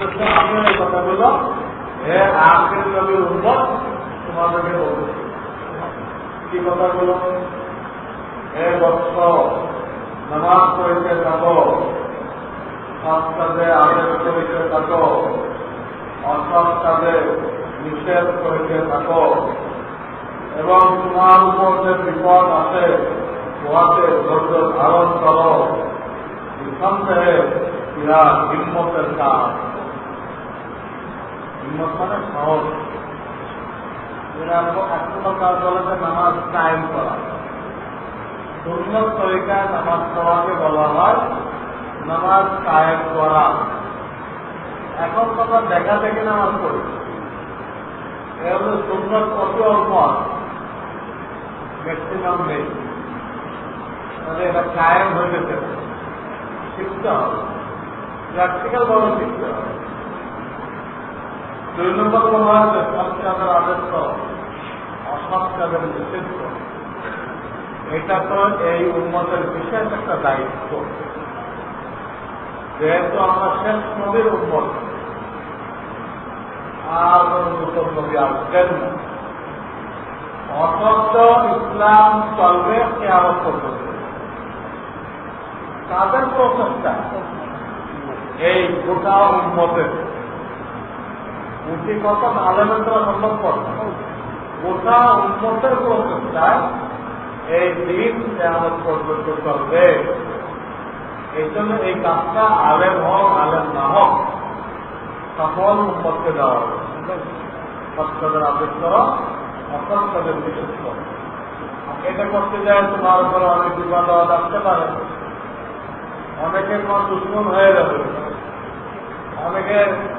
অথচ আমি হে আখের নবীর উন্মত তোমাদেরকে বলতেছি কি হে বৎস নামাজ পড়িতে থাকো সৎ কাজে আদেশ করিতে থাকো অসৎ কাজে নিষেধ এবং তোমার উপর যে আছে ধারণ করো। নিঃসন্দেহে কাজ। হিম্মত মানে সহজ নামাজ কায়েম করা। নামাজ পড়াকে বলা এখন কথা দেখা নামাজ পড়ি। এর সুন্দর অতি অল্প। ম্যাক্সিমাম নেই। তাহলে এটা কায়েম হয়ে যেতে। শিখতে হবে। প্র্যাকটিক্যাল এটা তো এই উন্মতের বিশেষ একটা দায়িত্ব। যেহেতু আমরা শেষ নবীর উন্মত আর নতুন নবী আসবেন না। অসত্য ইসলাম চলবে কেয়ামত পর্যন্ত। তাদের প্রচেষ্টা এই গোটা উন্মতের উন্নতিগত আলেমেন্দ্রা সম্ভব করে গোটা উন্মতের প্রচেষ্টায় এই দিন কেয়ামত পর্যন্ত চলবে। এই জন্য এই কাজটা আলেম হোক, আলেম না হোক, সকল উন্মতকে দেওয়া হবে। নিষেধ করো। এটা করতে যায় তোমার উপরে অনেক বিপদ আসতে পারে। অনেকে তোমার দুশ্মন হয়ে যাবে। অনেকে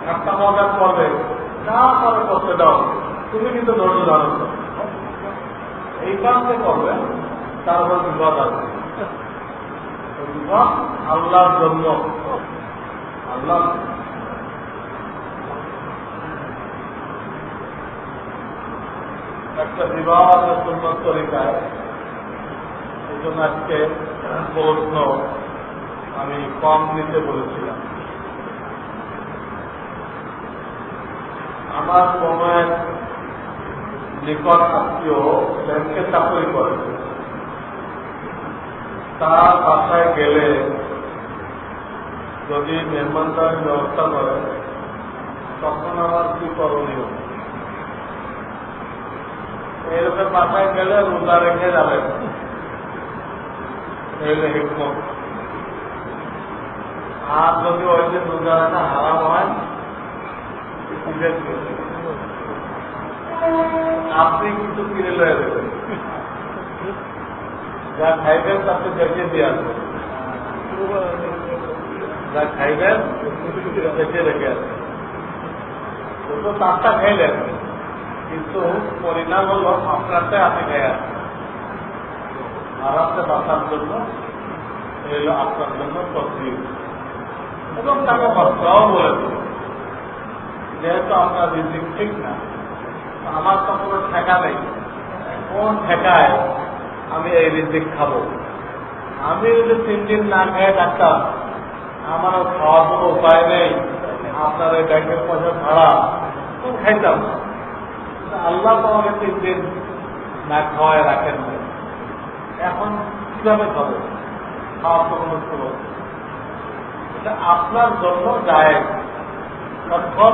একটা মজা করবে না করে করতে দাও। তুমি কিন্তু ধৈর্য ধারণ করো। এই কাজটা করবে তারপর বিপদ আসবে বিপদ আল্লাহর জন্য। আল্লাহ একটা বিবাহ সুন্দর তরিকায়। এই জন্য আজকে প্রশ্ন আমি কম নিতে বলেছিলাম। আমার কোন এক নিকট আত্মীয় ব্যাংকে চাকরি করে। তার বাসায় গেলে যদি মেহমানদারির ব্যবস্থা করে, তখন আমার কি করণীয়? এরকম বাসায় গেলে রোজা রেখে যাবেন এলে আর যদি ওই যে রোজা রাখা হারাম হয় আপনি কিন্তু কিনে লয়ে দেবেন যা খাইবেন তাকে দেখে দিয়ে আসবেন। যা খাইবেন রেখে আসবেন। তো তারটা খাইলেন। কিন্তু পরিণাম আপনি খেয়ে আসবেন। জন্য এই আপনার জন্য এবং তাকে বাচ্চাও বলে যেহেতু আপনার ঠিক না। আমার তো কোনো ঠেকা নেই। কোন ঠেকায় আমি এই রিজিক খাব? আমি যদি তিন দিন না খেয়ে থাকতাম, আমারও খাওয়ার কোনো উপায় নেই। আপনার ওই ব্যাংকের পয়সা ছাড়া তো খাইতাম আল্লাহ তো আমাকে তিন দিন না খাওয়ায় রাখেন এখন কীভাবে খাব? খাওয়ার তো কোনো সুযোগ এটা আপনার জন্য যায় তখন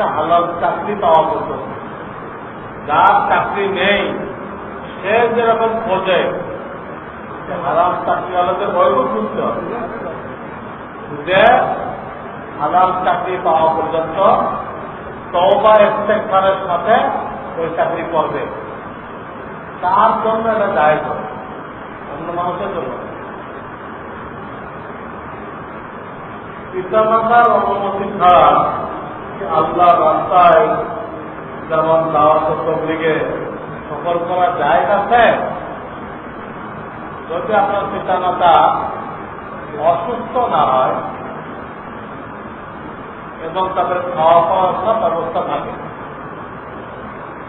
একটা হালাল চাকরি পাওয়া পর্যন্ত যার চাকরি নেই, সে যেরকম খোঁজে হালাল চাকরি আলাদের বয়স খুঁজতে হবে। হালাল চাকরি পাওয়া পর্যন্ত তবা এক্সপেক্টারের সাথে ওই চাকরি করবে। তার জন্য এটা দায় করে অন্য মানুষের জন্য পিতামাতার অনুমতি ছাড়া আল্লাহ রাস্তায় যেমন দাওয়াত তবলিগে সফর করা যায় আছে যদি আপনার পিতামাতা অসুস্থ না হয় এবং তাদের খাওয়া পাওয়ার সব ব্যবস্থা থাকে,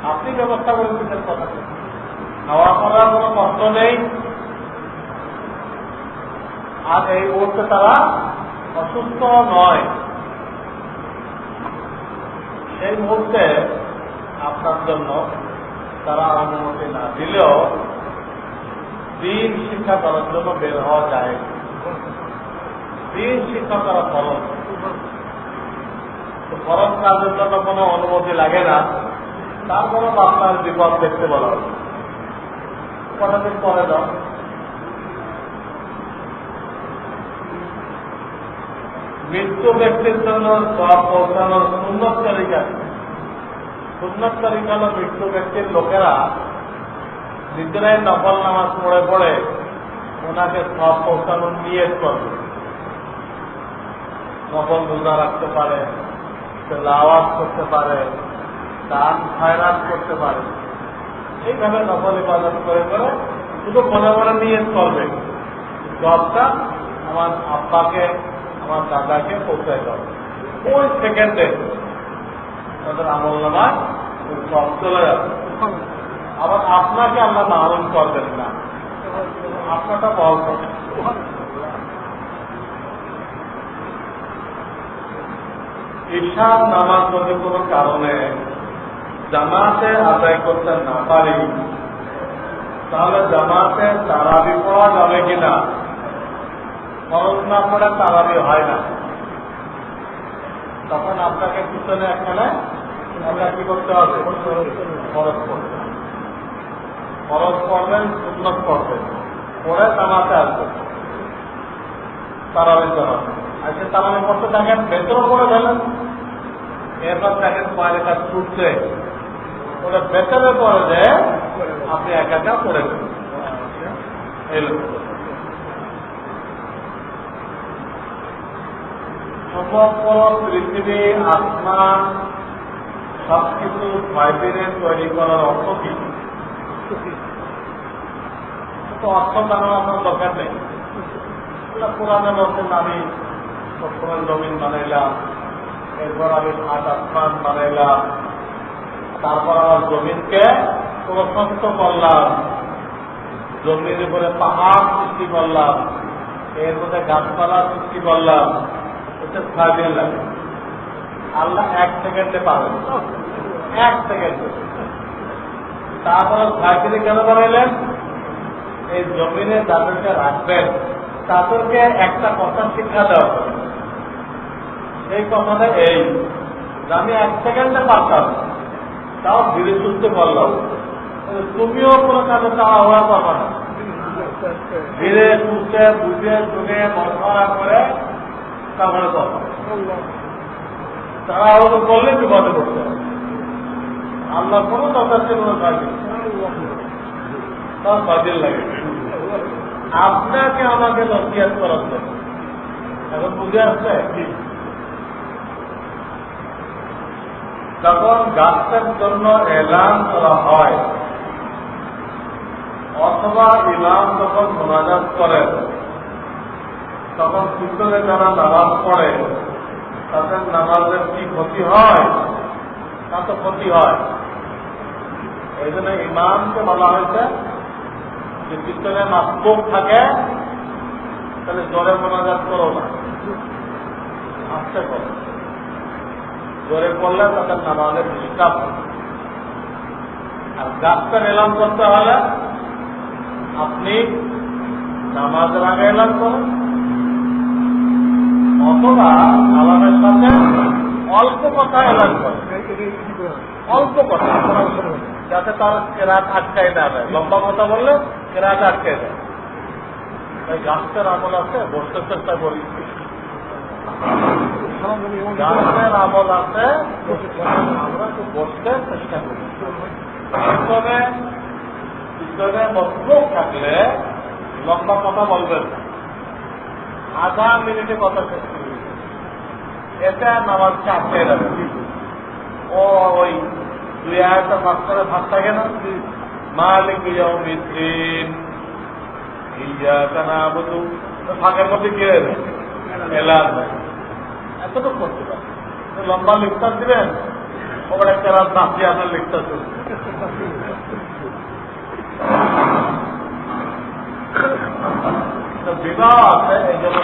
আপনি ব্যবস্থা করে দিতেন কথা খাওয়া করার কোনো কষ্ট নেই? আর এই মুহূর্তে তারা অসুস্থ নয়। সেই মুহূর্তে আপনার জন্য তারা অনুমতি না দিলেও দিন শিক্ষা করার জন্য বের হওয়া যায়। দিন শিক্ষা করা তো ফরজ কাজের জন্য কোনো অনুমতি লাগে না। তারপরে আপনার বিপদ দেখতে বলা হবে কটা দিন পরে দাও? মৃত্যু ব্যক্তির জন্য সব পৌঁছানোর সুন্দর তালিকা সুন্দর তালিকা হল মৃত্যু ব্যক্তির লোকেরা নিজেরাই নকল নামাজ পড়ে পড়ে ওনাকে সব পৌঁছানোর নিয়ত করবে। নকল রোজা রাখতে পারে লাওয়াজ করতে পারে, দান ফায়রাত করতে পারে। এইভাবে নকল ইবাদত করে করে শুধু মনে মনে নিয়ে করবে। জবটা আমার আব্বাকে আমার দাদাকে পৌঁছায় দেবে ওই সেকেন্ডে তাদের আমল নামায় সব চলে যাবে। আবার আপনাকে আল্লাহ মাহরুম করবেন না। আপনারটা বহল করবেন। ঈশান নামাজ যদি কোনো কারণে জামাতে আদায় করতে না পারি, তাহলে জামাতে তারাবি পড়া যাবে কিনা? খরচ না পড়ে তারাবি হয় না। তখন আপনাকে পিছনে একখানে একটা কি করতে হবে? খরচ করতে। খরচ করবেন, সুন্নত করবেন। পরে জামাতে আসবে। তারাবি জামাতে আজকে তারাবি করতে থাকেন, ভেতরও করে ফেলেন। এরপর দেখেন কয় রেখা ছুটছে। ওটা ভেতরে পরে যে আপনি একা একা পড়ে দেবেন এই লোক সমগ্র পৃথিবী আসমান সবকিছু বাইরে তৈরি করার অর্থ কি? অর্থ জানার আপনার দরকার নেই। পুরানো বলছেন আমি সবসময় জমিন বানাইলাম, এরপর আমি হাত আসমান বানাইলাম, তারপর আমার জমিনকে প্রশস্ত করলাম, জমির উপরে পাহাড় সৃষ্টি করলাম, এর মধ্যে গাছপালা সৃষ্টি করলাম আল্লাহ এক সেকেন্ডে পাবেন। এক সেকেন্ডে। তারপরে ছয় কেন বানাইলেন? এই জমিনে যাদেরকে রাখবেন। তাদেরকে একটা কথা শিক্ষা দেওয়া হবে। সেই কথাটা এই আমি এক সেকেন্ডে পারতাম, তাও ধীরে সুস্থ করলাম। তুমিও কোনো কাজে হওয়া পাবা না। ধীরে সুস্থে বুঝে শুনে মশলা করে তারা হয়তো করলে করতে আল্লাহ কোনো দরকার ছিল না তার লাগে। আপনাকে আমাকে নসিয়াত করার জন্য। এখন বুঝে আসছে? যখন গাছের জন্য এলান করা হয়, অথবা ইমাম যখন মোনাজাত করেন পিছনে যারা নামাজ পড়ে, তাদের নামাজের কি ক্ষতি হয়? তা তো ক্ষতি হয়। এই জন্য ইমামকে বলা হয়েছে যে পিছনে মাসবুক থাকে, তাহলে জোরে মোনাজাত করো না। আস্তে করো। জোরে পড়লে তাদের নামাজের ডিস্টার্ব হবে আর গাছটা এলাম করতে হলে আপনি নামাজের আগে এলাম করেন। অথবা আলামের সাথে অল্প কথা এলান করেন অল্প কথা, যাতে তার কেরাত আটকায় না দেয় লম্বা কথা বললে কেরাত আটকায় দেয় তাই গাছের আমল আছে, বসতে চেষ্টা করি। গাছের আমল আছে, আমরা তো বসতে চেষ্টা করি। পিছনে পিছনে মজবুত থাকলে লম্বা কথা বলবেন। আধা মিনিটে কথা শেষ এতে নামাজকে আটকে যাবে ও ওই দুই আয়টা ভাগ করে ভাগ থাকে না মালিক মিত্রিন ইয়া কানা বধু ফাঁকের মধ্যে কে এলান এতটুকু করতে পারে। লম্বা লিখতার দিবেন? ওবার একটা রাত নাচি আপনার লিখতার বিবাহ আছে এই জন্য